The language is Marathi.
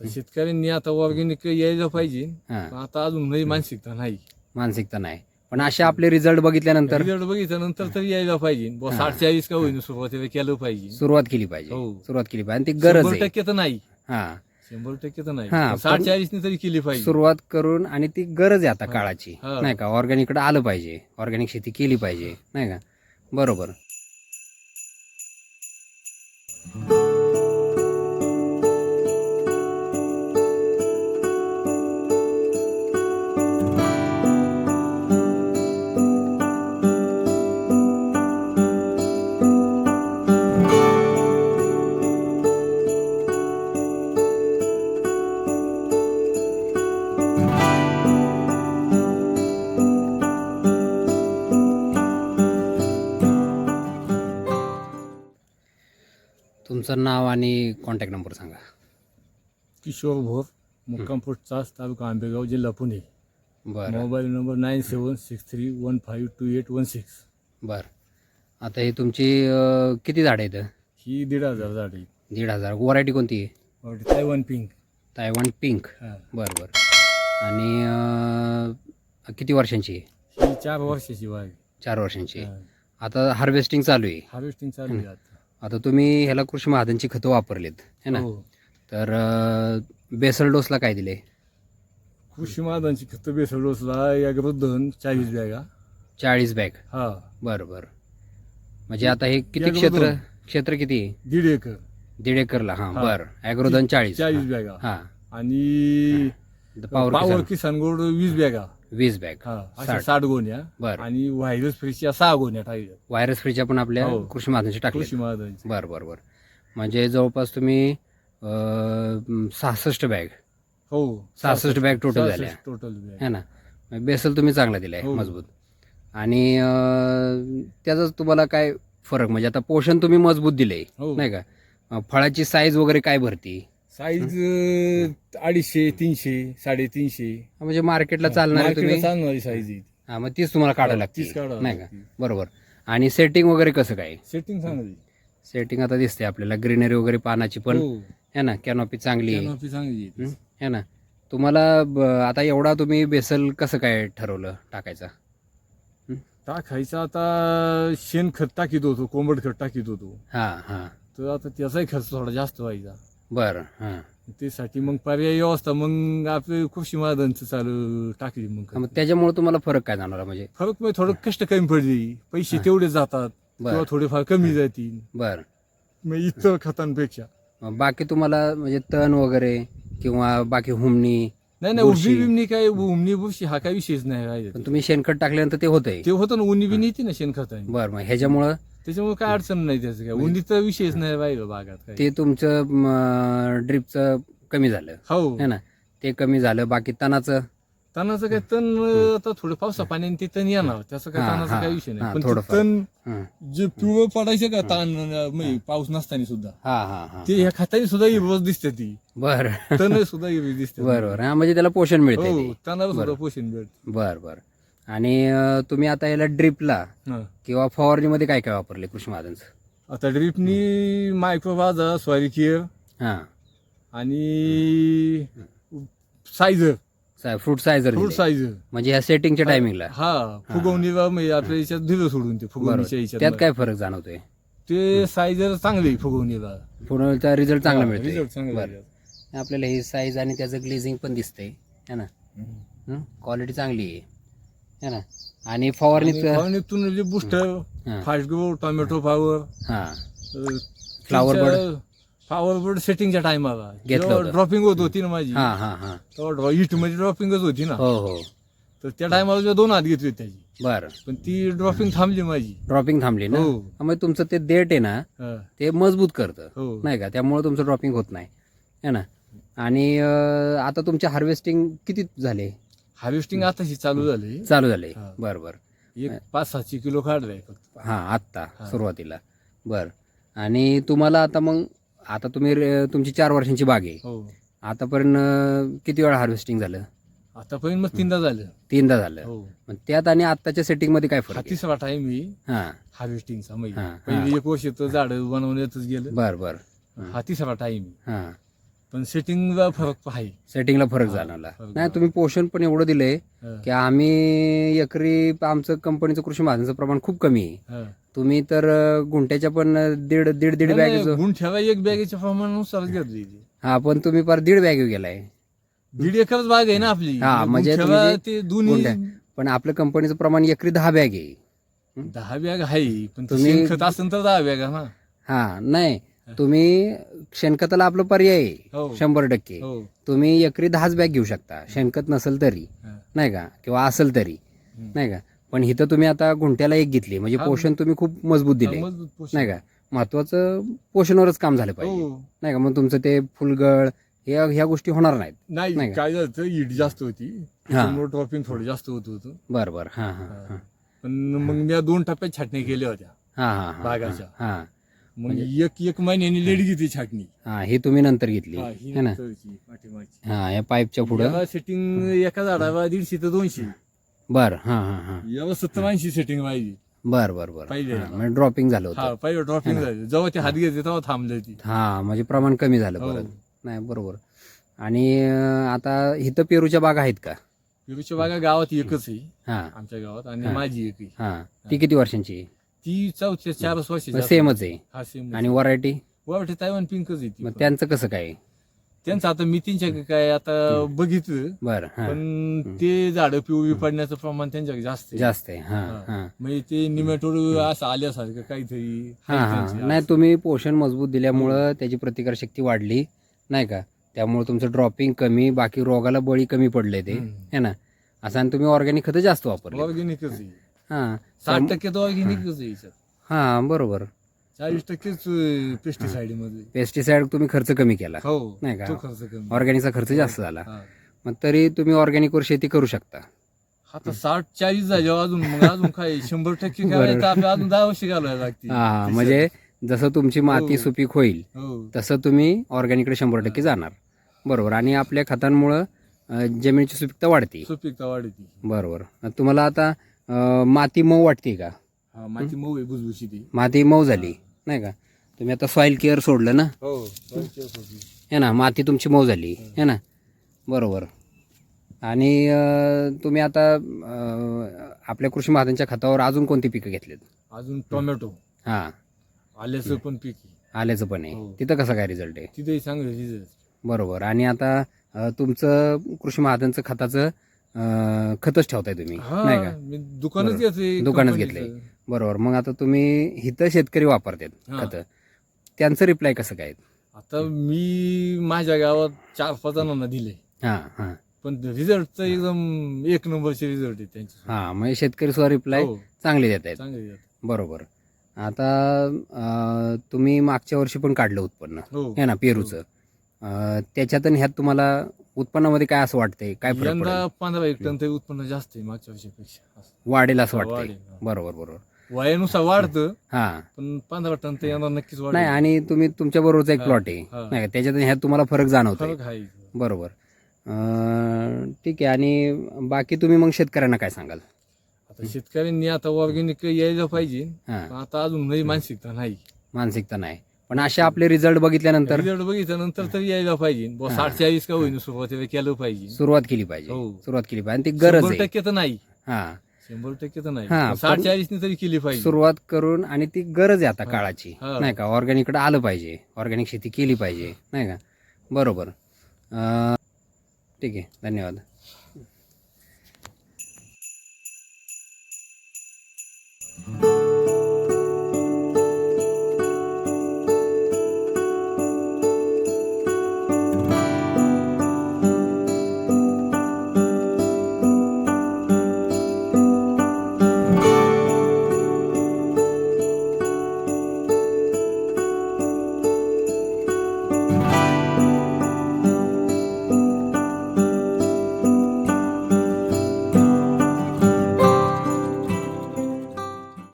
आता शेतकऱ्यांनी आता ऑर्गॅनिक यायला पाहिजे. हा. पण आता अजून नाही मानसिकता नाही. मानसिकता नाही. पण असे आपले रिझल्ट बघितल्यानंतर रिझल्ट बघितल्यानंतर तरी यायला पाहिजे. बुवा साठ चाळीस का होईन सुरुवातीला केलं पाहिजे. सुरुवात केली पाहिजे. हो. सुरुवात केली पाहिजे. आणि ती गरज शंभर आहे. टक्के तर नाही. हा. शंभर टक्के तर नाही. पण साठ चाळीसनी तरी केली पाहिजे. सुरुवात करून आणि ती गरज आहे आता हा. काळाची. हा. नाही का? ऑर्गॅनिककडे आलं पाहिजे. ऑर्गॅनिक शेती केली पाहिजे. नाही का? बरोबर. तुमचं नाव आणि कॉन्टॅक्ट नंबर सांगा. किशोर भोर मुक्काम पोस्ट चास तालुका आंबेगाव जिल्हा पुणे. बरं. Mobile number nine seven six three one five two eight one six. बरं. आता ही तुमची अं, किती झाडं आहेत? ही दीड हजार झाड आहे दीड हजार. व्हरायटी कोणती? आहे तायवान पिंक तायवान पिंक हा. बरं बरं. आणि अं, किती वर्षांची? आहे ही चार वर्षाची बाग चार वर्षांची. आहे. आता हार्वेस्टिंग चालू आहे. हार्वेस्टिंग चालू आहे आता. आता तुम्ही ह्याला कृषी महाजनची खतं वापरलीत है ना? हो. तर अं, बेसल डोसला काय दिले? कृषी महादांची खत बेसळ डोसला या वृद्धन चाळीस बॅगा चाळीस बॅग. हा. बरं बरं. म्हणजे आता हे किती क्षेत्र. क्षेत्र किती? आहे? दीड एकर. दीड एकरला हा हा. बरं. ॲग्रोधन चाळीस. चाळीस बॅगा. हा. आणि power power Kisan. Kisan gold वीस बॅगा. वीस बॅग. हा अशा साठ. साठ गोण्या बरं. आणि व्हायरस फ्रीच्या सहा गोण्या टाकल्या. व्हायरस फ्रीच्या पण आपल्या हो. कृषी महाजनची टाकली कृषी महादांची बरं बरं बरं. म्हणजे जवळपास तुम्ही सहासष्ट बॅग. हो. सहासष्ट बॅग टोटल झाल्या. Total bag. है ना? मग बेसल तुम्ही चांगला दिलाय हो. मजबूत. आणि अं, त्याचा तुम्हाला काय फरक? म्हणजे आता पोषण तुम्ही मजबूत दिले हो. नाही का? अं, फळाची साईज वगैरे काय भरती? साईज अडीचशे तीनशे साडेतीनशे. म्हणजे मार्केटला चालणार मार्केटला तुम्ही? चालणारी साईज आहे हा मग तीच तुम्हाला काढायला तीच लागते काढावं नाही का? लागते. बरोबर. आणि सेटिंग वगैरे कसं काय? सेटिंग चांगली सेटिंग आता दिसते आपल्याला. ग्रीनरी वगैरे पानाची पण. हो. है ना? कॅनॉपी चांगली आहे. Canopy चांगली आहे. हं? है ना? तुम्हाला ब- आता एवढा तुम्ही बेसल कसं काय ठरवलं टाकायचा? टाकायचं आता शेणखत टाकीत होतो कोंबड खत टाकीत होतो. हा हा. तर आता त्याचाही खर्च थोडा जास्त व्हायचा. बरं हा. त्यासाठी मग पर्यायी व्यवस्था मग आपले कृषी महादांचं चालू टाकली मग. मग त्याच्यामुळे तुम्हाला फरक काय जाणवला? म्हणजे फरक म्हणजे थोडं कष्ट कमी पडली. पैसे तेवढे जातात बरं. किंवा थोडेफार कमी जातील. बरं. मग इतर खतांपेक्षा. मग बाकी तुम्हाला म्हणजे तण वगैरे किंवा बाकी हुमणी नाही नाही बुरशी. उभी बिमणी काय उमणी बुरशी हा काय विषयच नाही राहिला पण तुम्ही शेणखत टाकल्यानंतर ते होतंय. ते होतं ना उन्ही बिनी येते ना शेणखताने. बरं मग ह्याच्यामुळं त्याच्यामुळे काय अडचण नाही त्याचं काय. उन्हीचा विषयच नाही राहिला काय ते तुमचं ड्रिपचं कमी झालं. हो. है ना? ते कमी झालं. बाकी तणाचं? तणाचं काय तण आता थोडं पावसा पाण्याने ते तण येणार. त्याचं काय हा, तणाचा हा, काय विषय हा, नाही पण ते थोडंफार. तण हं. जे पिवळं पडायचं का ताण म्हणजे पाऊस नसताना सुद्धा. हा हा हा ते ह्या खताने सुद्धा हिरवच दिसते ती. बरं. तण सुद्धा हिरवी दिसते. बरं बरं हा म्हणजे त्याला पोषण मिळते हो तणाला सुद्धा पोषण भेट बरं बरं. आणि तुम्ही आता याला ड्रिपला किंवा फवारणीमध्ये काय काय वापरले कृषी महाजनचं आता ड्रिपनी मायक्रो बाजा सॉरी हा. आणि सायझर. Fruit सायझर fruit सायझर. म्हणजे ह्या सेटिंगच्या टायमिंगला. हा म्हणजे आपल्या याच्यात दिलं सोडून ते फुगवणीच्या त्यात काय फरक जाणवतोय? ते सायझर चांगले फुगवणीला. पुण्याचा रिझल्ट चांगला मिळतोय. रिझल्ट चांगला. आपल्याला ही साईज आणि त्याचं ग्लेझिंग पण दिसतंय. है ना? क्वालिटी चांगली आहे. है ना? आणि फवारणीत फवारणीतून booster. Fast grow tomato power हा. Flower फ्लावर बर्ड सेटिंगच्या टायमाला. ड्रॉपिंग होत. होती ना माझी तेव्हा इटमध्ये ड्रॉपिंगच होती ना. हो हो. तर त्या टायमाला दोन हात घेतली त्याची. बरं. पण ती ड्रॉपिंग थांबली माझी. ड्रॉपिंग थांबली ना? हो. मग तुमचं ते देठ आहे ना. ते मजबूत करतं. हो. नाही का? त्यामुळे तुमचं ड्रॉपिंग होत नाही. है ना? आणि आता तुमचे हार्वेस्टिंग किती झाले? हार्वेस्टिंग आताशी चालू झाली. चालू झाले. हा. बरं बरं. एक पाच सातशे किलो काढलाय फक्त. हा आत्ता हा. सुरुवातीला. बर. आणि तुम्हाला आता मग आता तुम्ही रे- तुमची चार वर्षांची बाग आहे. हो. आतापर्यंत अं, किती वेळा हार्वेस्टिंग झालं? आतापर्यंत मग तीनदा झालं. तीनदा झालं. हो. मग त्यात आणि आत्ताच्या सेटिंगमध्ये काय हा फरक आहे? तिसरा टाइम मी हा. हार्वेस्टिंगचा म्हणजे. हा, हा. पहिले एक वर्ष तर झाड बनवण्यातच गेलं. बर बर. हा तिसरा टाइम हा. पण सेटिंगला फरक आहे. सेटिंगला फरक हा, जाणवला. फरक नाही. तुम्ही पोषण पण एवढं दिलंय हा, की आम्ही एकरी आमचं कंपनीचं कृषी महाजनचं प्रमाण खूप कमी आहे. हा. तुम्ही तर अं, गुंठ्याच्या पण अं, दीड दीड दीड नाही, बॅग गुण ठेवा एक बॅगेच्या प्रमाणानुसार. हा पण तुम्ही फार दीड बॅग गेलाय. दीड एकरच बाग आहे ना आपली. हा, गुण म्हणजे ठेवा तुम्ही ते दोन्ही गुंठ्या- पण आपलं कंपनीचं प्रमाण एकरी दहा बॅग आहे. दहा बॅग आहे पण तुम्ही- शेणखत असेल तर दहा बॅग आहे ना. हा नाही. तुम्ही शेणखताला आपलं पर्याय आहे. हो. शंभर टक्के. हो. तुम्ही एकरी दहाच बॅग घेऊ शकता. शेणखत नसेल तरी. नाही का? किंवा असेल तरी. नाही का? पण इथं तुम्ही आता गुंठ्याला एक घेतली. म्हणजे. पोषण तुम्ही खूप मजबूत दिले. नाही का? महत्वाचं पोषणावरच काम झालं पाहिजे. हो. नाही का? मग तुमचं ते फुलगळ ह्या ह्या गोष्टी होणार नाहीत. नाही? काय झालं ईड जास्त होती. ड्रॉपिंग थोडं जास्त होत होतं. बरं बरं. हा हा पण मग मी दोन टप्प्यात छाटणी केल्या होत्या. हा हा हा. बागाच्या. हा. मग म्हणजे- एक एक महिन्याने लेट घेतली छाटणी. हा हे तुम्ही नंतर घेतली. हा, ही है ना? नंतरची, पाठीमागची. हा या पाईपच्या पुढं? याला सेटिंग एका झाडाला दीडशे ते दोनशे. बर हा हा हा. याला सत्तर ऐंशी सेटिंग पाहिजे. बर बर बर. पहिले. हा, म्हणजे ड्रॉपिंग झालं हा होतं पहिले ड्रॉपिंग झाली. जेव्हा ते हात घेतले तेव्हा थांबले ती. हा म्हणजे प्रमाण कमी झालं हो. परत. नाही बरोबर. आणि अं, आता इथं पेरूच्या बागा आहेत का? पेरूच्या बागा गावात एकच आहे. हा. आमच्या गावात. आणि हा. माझी एक आहे हा. ती किती वर्षांची आहे? ती चौथ्या चारच वर्षाची सेमच आहे. हा सेम आणि व्हरायटी वाटते तायवान पिंकच येते मग त्यांचं कसं काय? त्यांचं आता मी त्यांच्या काय आता बघितलं बर हा. पण ते झाड पिवळी पडण्याचं प्रमाण त्यांच्याकडे जास्त आहे. जास्त आहे हा हा. हा. म्हणजे ते निमेटोड असं आल्यासारखं काहीतरी हा आहे हा. त्यांचे नाही. तुम्ही पोषण मजबूत दिल्यामुळं त्याची प्रतिकारशक्ती वाढली नाही का? त्यामुळे तुमचं ड्रॉपिंग कमी बाकी रोगाला बळी कमी पडले ते हम्म. है ना? असं आणि तुम्ही ऑर्गॅनिक खतं जास्त वापरले. ऑर्गॅनिकच आहे. हा. साठ टक्के तर ऑर्गॅनिकच आहे याच्यात हा बरोबर. चाळीस टक्केच पेस्टिसाइडमध्ये पेस्टिसाइड तुम्ही खर्च कमी केला. हो नाही का? तो खर्च कमी. ऑर्गॅनिकचा खर्च जास्त झाला. हा. मग तरी तुम्ही ऑर्गॅनिकवर शेती करू शकता. आता साठ चाळीस झाल्यावर अजून मग अजून काय शंभर टक्के आपल्याला अजून दहा वर्ष घालायला लागतील. हा म्हणजे जसं तुमची माती हो. सुपीक होईल हो. तसं तुम्ही ऑर्गॅनिककडे शंभर टक्के जाणार. बरोबर. आणि आपल्या खतांमुळं अं, जमिनीची सुपीकता वाढते. सुपीकता वाढती. बरोबर. तुम्हाला आता अं, माती मऊ वाटते का? हा माती मऊ आहे भुसभुशी ती माती मऊ झाली नाही का? तुम्ही आता सॉईल केअर सोडलं ना? हो है ना माती तुमची मऊ झाली है. ना? बरोबर. आणि अं, तुम्ही आता अं, आपल्या कृषी महाजनच्या खतावर अजून कोणती पिकं घेतलीत? अजून टोमॅटो. हां. आल्याचं पण पीक आहे. आल्याचं पण आहे. हो. तिथं कसं काय रिझल्ट आहे? तिथेही चांगलं रिझल्ट बरोबर. आणि आता अं, तुमचं कृषी महाजनचं खताचं अं, खतच ठेवताय तुम्ही. नाही का? मी दुकानच बरोबर. दुकानच. घेतलंय. बरोबर. मग आता तुम्ही इथं शेतकरी वापरतात हा. खतं. त्यांचं रिप्लाय कसं काय? आता मी माझ्या गावात चार पाच जणांना दिले. हां हां. पण रिझल्ट एकदम एक नंबरचे रिझल्ट आहे त्यांचे. हां म्हणजे शेतकरी सुद्धा रिप्लाय हो, चांगले देत आहेत. चांगले आहेत. बरोबर. आता अं, तुम्ही मागच्या वर्षी पण काढलं उत्पन्न. हो. हे ना पेरूचं. अं, त्याच्यात आणि ह्यात तुम्हाला उत्पन्नामध्ये काय असं वाटतंय? काय फरक यंदा पडेल? पंधरा एक टन तरी उत्पन्न जास्त आहे मागच्या वर्षीपेक्षा. असं. वाढेल असं वाटतंय. वाढेल, हा. बरोबर बरोबर. वयानुसार वाढतं हा. पण पंधरा टन तर यंदा नक्कीच नाही वाढेल आणि तुम्ही तुमच्या बरोबरचा एक हा, प्लॉट आहे. हा. नाही का? त्याच्यात ह्यात तुम्हाला फरक जाणवतोय. फरक आहे. बरोबर. अं, ठीक आहे आणि बाकी तुम्ही मग शेतकऱ्यांना काय सांगाल? आता शेतकऱ्यांनी आता ऑर्गॅनिक यायला पाहिजे. हा. पण आता अजून मानसिकता नाही. मानसिकता नाही. पण असे आपले रिझल्ट बघितल्यानंतर? रिझल्ट बघितल्यानंतर तर यायला पाहिजे. बुवा हा. साठ चाळीस का होईन सुरुवातीला केलं पाहिजे. सुरुवात केली पाहिजे. हो. सुरुवात केली पाहिजे. आणि ती गरज शंभर आहे. टक्के तर नाही. हा. शंभर टक्के तर नाही. हा, पण साठ चाळीसनी तरी केली पाहिजे. सुरुवात करून आणि ती गरज आहे आता हा. काळाची. हा. नाही का? ऑर्गॅनिककडे आलं पाहिजे. ऑर्गॅनिक शेती केली पाहिजे. नाही का? बरोबर. अं, ठीक आहे. धन्यवाद.